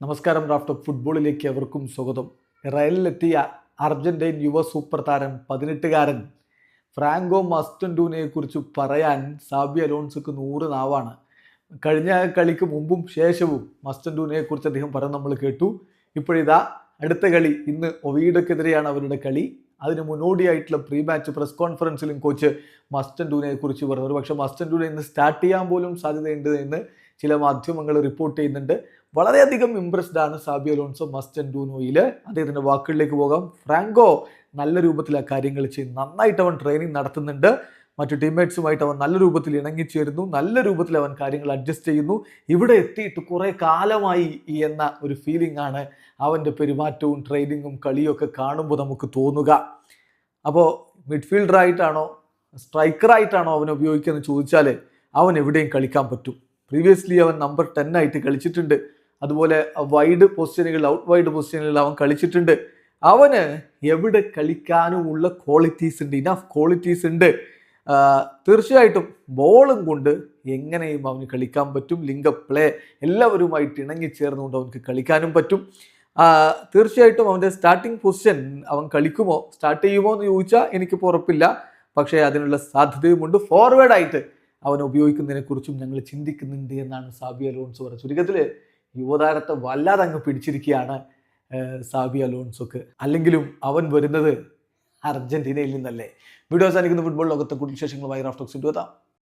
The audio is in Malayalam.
നമസ്കാരം ഡ്രാഫ്റ്റ് ഫുട്ബോളിലേക്ക് അവർക്കും സ്വാഗതം. റയലിലെത്തിയ അർജന്റൈൻ യുവ സൂപ്പർ താരം പതിനെട്ടുകാരൻ ഫ്രാങ്കോ മസ്റ്റൻഡൂനെ കുറിച്ച് പറയാൻ സാബി അലോൺസക്ക് നൂറ് നാവാണ്. കഴിഞ്ഞ കളിക്ക് മുമ്പും ശേഷവും മസ്റ്റൻഡൂനെ കുറിച്ച് അദ്ദേഹം പറയാൻ നമ്മൾ കേട്ടു. ഇപ്പോഴിതാ അടുത്ത കളി ഇന്ന് ഒവീഡക്കെതിരെയാണ് അവരുടെ കളി. അതിന് മുന്നോടിയായിട്ടുള്ള പ്രീ മാച്ച് പ്രസ് കോൺഫറൻസിലും കോച്ച് മസ്റ്റൻഡൂനെ കുറിച്ച് പറഞ്ഞു. ഒരുപക്ഷെ മസ്റ്റൻഡൂനെ ഇന്ന് സ്റ്റാർട്ട് ചെയ്യാൻ പോലും സാധ്യതയുണ്ട് എന്ന് ചില മാധ്യമങ്ങൾ റിപ്പോർട്ട് ചെയ്യുന്നുണ്ട്. വളരെയധികം ഇംപ്രസ്ഡ് ആണ് സാബി അലോൺസോ മസ്റ്റൻ ഡൂനോയിൽ അദ്ദേഹത്തിന്റെ വാക്കുകളിലേക്ക് പോകാം. ഫ്രാങ്കോ നല്ല രൂപത്തിൽ കാര്യങ്ങൾ ചെയ്യും നന്നായിട്ട് അവൻ ട്രെയിനിങ് നടത്തുന്നുണ്ട്. മറ്റു ടീംമേറ്റ്സുമായിട്ട് അവൻ നല്ല രൂപത്തിൽ ഇണങ്ങിച്ചേരുന്നു. നല്ല രൂപത്തിൽ അവൻ കാര്യങ്ങൾ അഡ്ജസ്റ്റ് ചെയ്യുന്നു. ഇവിടെ എത്തിയിട്ട് കുറേ കാലമായി എന്ന ഒരു ഫീലിംഗ് ആണ് അവന്റെ പെരുമാറ്റവും ട്രെയിനിങ്ങും കളിയൊക്കെ കാണുമ്പോൾ നമുക്ക് തോന്നുക. അപ്പോൾ മിഡ്ഫീൽഡറായിട്ടാണോ സ്ട്രൈക്കറായിട്ടാണോ അവൻ ഉപയോഗിക്കുന്നത് ചോദിച്ചാൽ അവൻ എവിടെയും കളിക്കാൻ പറ്റും. പ്രീവിയസ്ലി അവൻ നമ്പർ ടെൻ ആയിട്ട് കളിച്ചിട്ടുണ്ട്. അതുപോലെ വൈഡ് പൊസിഷനുകൾ ഔട്ട് വൈഡ് പൊസിഷനുകളിൽ അവൻ കളിച്ചിട്ടുണ്ട്. അവന് എവിടെ കളിക്കാനുമുള്ള ക്വാളിറ്റീസ് ഉണ്ട്. ഇനഫ് ക്വാളിറ്റീസ് ഉണ്ട്. തീർച്ചയായിട്ടും ബോളും കൊണ്ട് എങ്ങനെയും അവന് കളിക്കാൻ പറ്റും. ലിങ്ക് പ്ലേ എല്ലാവരുമായിട്ട് ഇണങ്ങി ചേർന്നുകൊണ്ട് അവനക്ക് കളിക്കാനും പറ്റും. തീർച്ചയായിട്ടും അവന്റെ സ്റ്റാർട്ടിംഗ് പൊസിഷൻ അവൻ കളിക്കുമോ സ്റ്റാർട്ട് ചെയ്യുമോ എന്ന് ചോദിച്ചാൽ എനിക്ക് ഉറപ്പില്ല. പക്ഷേ അതിനുള്ള സാധ്യതയുമുണ്ട്. ഫോർവേഡായിട്ട് അവൻ ഉപയോഗിക്കുന്നതിനെക്കുറിച്ചും ഞങ്ങൾ ചിന്തിക്കുന്നുണ്ട് എന്നാണ് സാബി അലോൺസോ പറഞ്ഞത് ചുരുക്കത്തിൽ യുവതാരത്തെ വല്ലാതെ അങ്ങ് പിടിച്ചിരിക്കുകയാണ് സാബി അലോൺസോക്ക്. അല്ലെങ്കിലും അവൻ വരുന്നത് അർജന്റീനയിൽ നിന്നല്ലേ. വീഡിയോ അവസാനിക്കുന്ന. ഫുട്ബോൾ ലോകത്തെ കൂടുതൽ വിശേഷങ്ങളുമായി റാഫ്റ്റോക്സ് എത്താം.